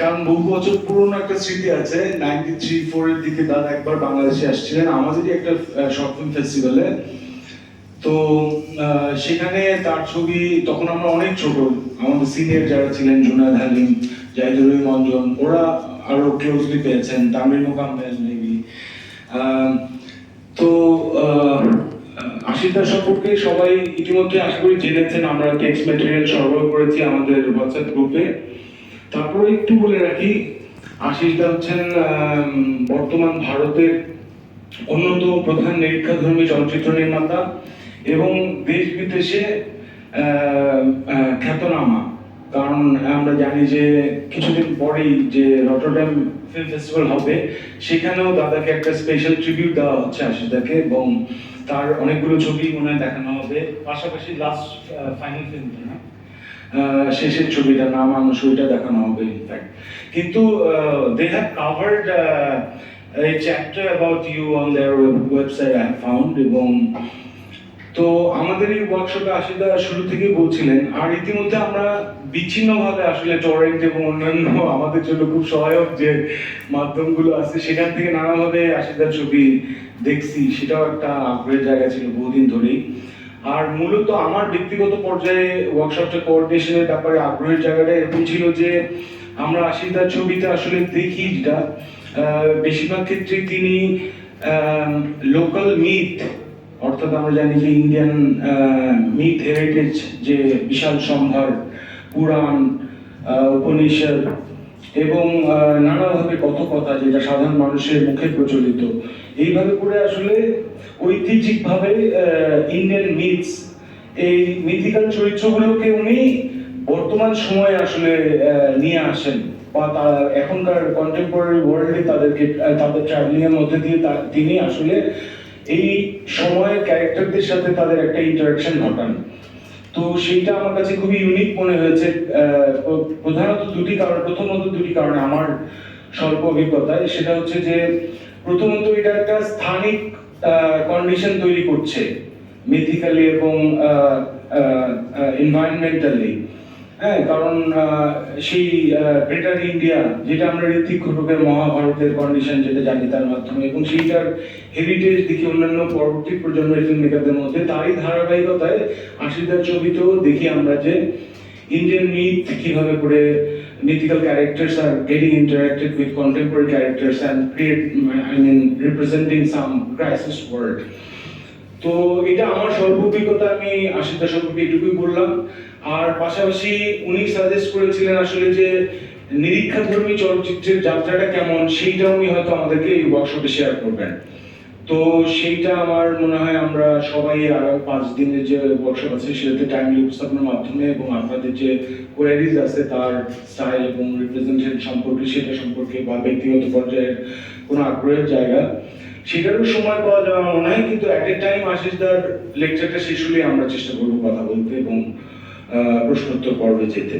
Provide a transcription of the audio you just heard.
কারণ বহু বছর পুরনো একটা স্মৃতি আছে নাইনটি থ্রি দিকে দাদা একবার বাংলাদেশে আসছিলেন, আমাদেরই একটা শর্ট ফিল্ম ফেস্টিভ্যালে তো সেখানে তার ছবি, তখন আমরা অনেক ছোট, আমাদের সিনিয়র যারা ছিলেন, জুনায়দ হালিম জাহিদুর ওরা আরও ক্লোজলি পেয়েছেন তো আশিদা সম্পর্কে সবাই ইতিমধ্যে আশা করি জেনেছেন, আমরা টেক্সট সরবরাহ করেছি আমাদের হোয়াটসঅ্যাপ গ্রুপে তারপরে একটু বলে রাখি আশিসদা হচ্ছেন বর্তমান ভারতের অন্যতম প্রধান নিরীক্ষাধর্মী চলচ্চিত্র নির্মাতা এবং দেশ বিদেশে খ্যাতনামা। কারণ আমরা জানি যে কিছুদিন পরেই যে রটরডাম ফিল্ম ফেস্টিভ্যাল হবে, সেখানেও দাদাকে একটা স্পেশাল ট্রিবিউট দেওয়া হচ্ছে আশিদাকে এবং তার অনেকগুলো ছবি মনে হয় দেখানো হবে। পাশাপাশি লাস্ট ফাইনাল ফিল্ম না শেষের ছবিটা নাম মানুষ দেখানো হবে ইনফ্যাক্ট কিন্তু they have covered chapter about you on their website, I have found, এবং তো আমাদের এই ওয়ার্কশপে আশিদা শুরু থেকেই বলছিলেন, আর ইতিমধ্যে আমরা বিচ্ছিন্নভাবে আসলে টরেন্ট এবং অন্যান্য আমাদের জন্য খুব সহায়ক যে মাধ্যমগুলো আছে, সেখান থেকে নানাভাবে আশিদার ছবি দেখছি, সেটাও একটা আগ্রহের জায়গা ছিল বহুদিন ধরেই। আর মূলত আমার ব্যক্তিগত পর্যায়ে ওয়ার্কশপটা কোঅর্ডিনেশনের ব্যাপারে আগ্রহের জায়গাটা এরকম ছিল যে আমরা আশিদার ছবিতে আসলে দেখি যেটা বেশিরভাগ ক্ষেত্রে তিনি লোকাল মিথ অর্থাৎ আমরা জানি যে ইন্ডিয়ান মিথ হেরিটেজ যে বিশাল সম্ভার, পুরাণ উপনিষদ এবং নানাভাবে কথকথা যেটা সাধারণ মানুষের মুখে প্রচলিত। এইভাবে করে আসলে ঐতিহ্যিকভাবে ইন্ডিয়ান মিথস এই মিথিক্যাল চরিত্রগুলোকে উনি বর্তমান সময়ে আসলে নিয়ে আসেন বা তারা এখনকার কন্টেম্পোরারি ওয়ার্ল্ডে তাদেরকে তাদের ট্রাভেলিং এর মধ্যে দিয়ে তিনি আসলে এই সময়ের ক্যারেক্টারদের সাথে তাদের একটা ইন্টারাকশন ঘটান। তো সেইটা আমার কাছে খুবই ইউনিক মনে হয়েছে প্রধানত দুটি কারণ, প্রথমত দুটি কারণে আমার স্বল্প অভিজ্ঞতায়, সেটা হচ্ছে যে প্রথমত এটা একটা স্থানিক কন্ডিশন তৈরি করছে মিথিক্যালি এবং এনভায়রনমেন্টালি হ্যাঁ কারণ সেই গ্রেটার ইন্ডিয়া যেটা আমরা ঋত্বিক ঘটকের মহাভারতের কন্ডিশন যেটা জানি তার মাধ্যমে, এবং সেইটার হেরিটেজ দেখি অন্যান্য পরবর্তী প্রজন্মের ফিল্ম মেকারদের মধ্যে, তারই ধারাবাহিকতায় আশিদার ছবিতেও দেখি আমরা যে ইন্ডিয়ান মিথ কীভাবে করে mythical characters are getting interacted with contemporary characters and create, I mean, representing some crisis world. তো এটা আমার স্বল্প অভিজ্ঞতা আমি আশিদা সম্পর্কে এটুকুই বললাম আর পাশাপাশি উনি সাজেস্ট করেছিলেন আসলে যে নিরীক্ষাধর্মী চলচ্চিত্রের যাত্রাটা কেমন সেইটা উনি হয়তো আমাদেরকে এই ওয়ার্কশপে শেয়ার করবেন তো সেইটা আমার মনে হয় আমরা সবাই আর পাঁচ দিনের যে ওয়ার্কশপ আছে, সেটাতে টাইমলি উপস্থাপনের মাধ্যমে এবং আপনাদের যে কোয়ারিজ আছে তার স্টাইল এবং রিপ্রেজেন্টেশন সম্পর্কে, সেটা সম্পর্কে বা ব্যক্তিগত পর্যায়ের কোনো আগ্রহের জায়গা, সেটারও সময় পাওয়া যাবে আমার মনে হয়। কিন্তু অ্যাট এ টাইম আশিসদার লেকচারটা শেষ হলে আমরা চেষ্টা করব কথা বলতে এবং প্রশ্নোত্তর পর্বে যেতে।